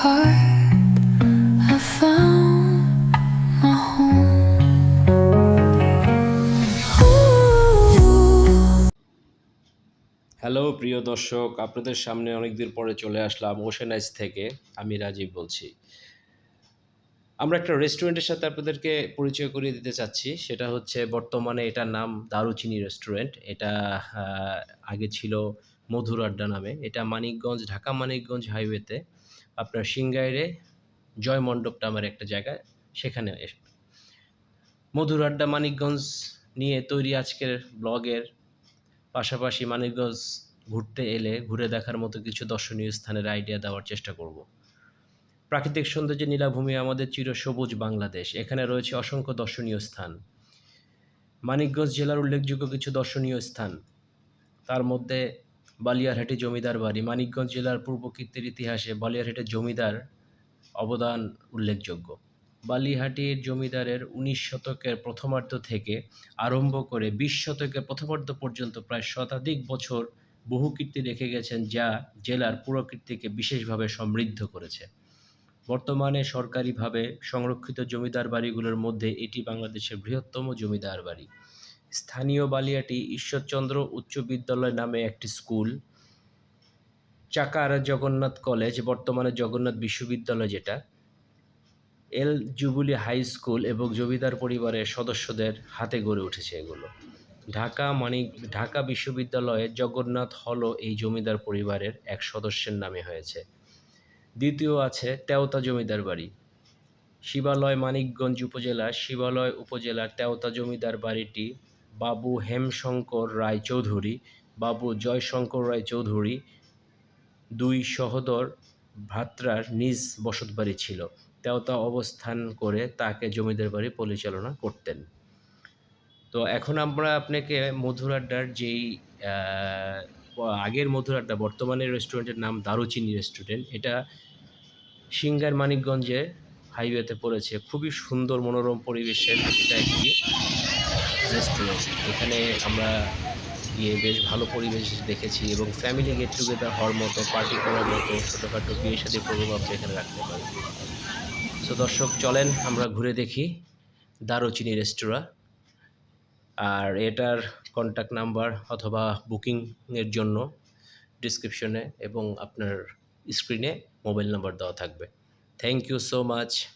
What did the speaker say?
Hello প্রিয় দর্শক। আপনাদের সামনে অনেক দিন পরে চলে আসলাম ওশেনাইজ থেকে। আমি রাজীব বলছি। আমরা একটা রেস্টুরেন্টের সাথে আপনাদেরকে পরিচয় করিয়ে দিতে চাচ্ছি। সেটা হচ্ছে, বর্তমানে এটার নাম দারুচিনি রেস্টুরেন্ট। এটা আগে ছিল মধুর আড্ডা নামে। এটা মানিকগঞ্জ, ঢাকা মানিকগঞ্জ হাইওয়েতে। আপনার সিঙ্গাইরে জয় মণ্ডপ নামের একটা জায়গা, সেখানে মধুর আড্ডা মানিকগঞ্জ নিয়ে তৈরি আজকের ব্লগের পাশাপাশি মানিকগঞ্জ ঘুরতে এলে, ঘুরে দেখার মতো কিছু দর্শনীয় স্থানের আইডিয়া দেওয়ার চেষ্টা করব। প্রাকৃতিক সৌন্দর্যে নীলাভূমি আমাদের চিরসবুজ বাংলাদেশ। এখানে রয়েছে অসংখ্য দর্শনীয় স্থান। মানিকগঞ্জ জেলার উল্লেখযোগ্য কিছু দর্শনীয় স্থান। তার মধ্যে বালিয়ারহাটি জমিদার বাড়ি। মানিকগঞ্জ জেলার পূর্ব কীর্তির ইতিহাসে বালিয়ারহাটের জমিদার অবদান উল্লেখযোগ্য। বালিহাটির জমিদারের উনিশ শতকের প্রথমার্ধ থেকে আরম্ভ করে বিশ শতকের প্রথমার্ধ পর্যন্ত প্রায় শতাধিক বছর বহু কীর্তি রেখে গেছেন, যা জেলার পুরকীর্তিকে বিশেষভাবে সমৃদ্ধ করেছে। বর্তমানে সরকারিভাবে সংরক্ষিত জমিদার বাড়িগুলোর মধ্যে এটি বাংলাদেশের বৃহত্তম জমিদার বাড়ি। স্থানীয় বালিয়াটি ঈশ্বরচন্দ্র উচ্চ বিদ্যালয় নামে একটি স্কুল। চাকার জগন্নাথ কলেজ, বর্তমানে জগন্নাথ বিশ্ববিদ্যালয় যেটা। এল জুবলি হাই স্কুল এবং জমিদার পরিবারের সদস্যদের হাতে গড়ে উঠেছে এগুলো। ঢাকা মানিক ঢাকা বিশ্ববিদ্যালয়ে জগন্নাথ হলও এই জমিদার পরিবারের এক সদস্যের নামে হয়েছে। দ্বিতীয় আছে তেওতা জমিদার বাড়ি। শিবালয়, মানিকগঞ্জ উপজেলা, শিবালয় উপজেলার তেওতা জমিদার বাড়িটি বাবু হেমশঙ্কর রায় চৌধুরী বাবু জয়শঙ্কর রায় চৌধুরী দুই সহোদর ভ্রাতৃর নিজ বসতবাড়ি ছিল। তেওতা অবস্থান করে তাকে জমিদার বাড়ি পরিচালনা করতেন। তো এখন আমরা আপনাকে মধুর আড্ডার যেই আগের মধুর আড্ডা বর্তমানে রেস্টুরেন্টের নাম দারুচিনি রেস্টুরেন্ট এটা সিঙ্গার মানিকগঞ্জে হাইওয়েতে পড়েছে। খুবই সুন্দর মনোরম পরিবেশের এটা একটি রেস্টুরেন্ট এখানে আমরা গিয়ে বেশ ভালো পরিবেশ দেখেছি এবং ফ্যামিলি গেট টুগেদার হওয়ার মতো পার্টি করার মতো, ছোটোখাটো বিয়ে সাথে আপনি এখানে রাখতে পারেন সো দর্শক, চলেন আমরা ঘুরে দেখি দারুচিনি রেস্তোরাঁ আর এটার কন্ট্যাক্ট নাম্বার অথবা বুকিংয়ের জন্য ডিসক্রিপশনে এবং আপনার স্ক্রিনে মোবাইল নাম্বার দেওয়া থাকবে। thank you so much.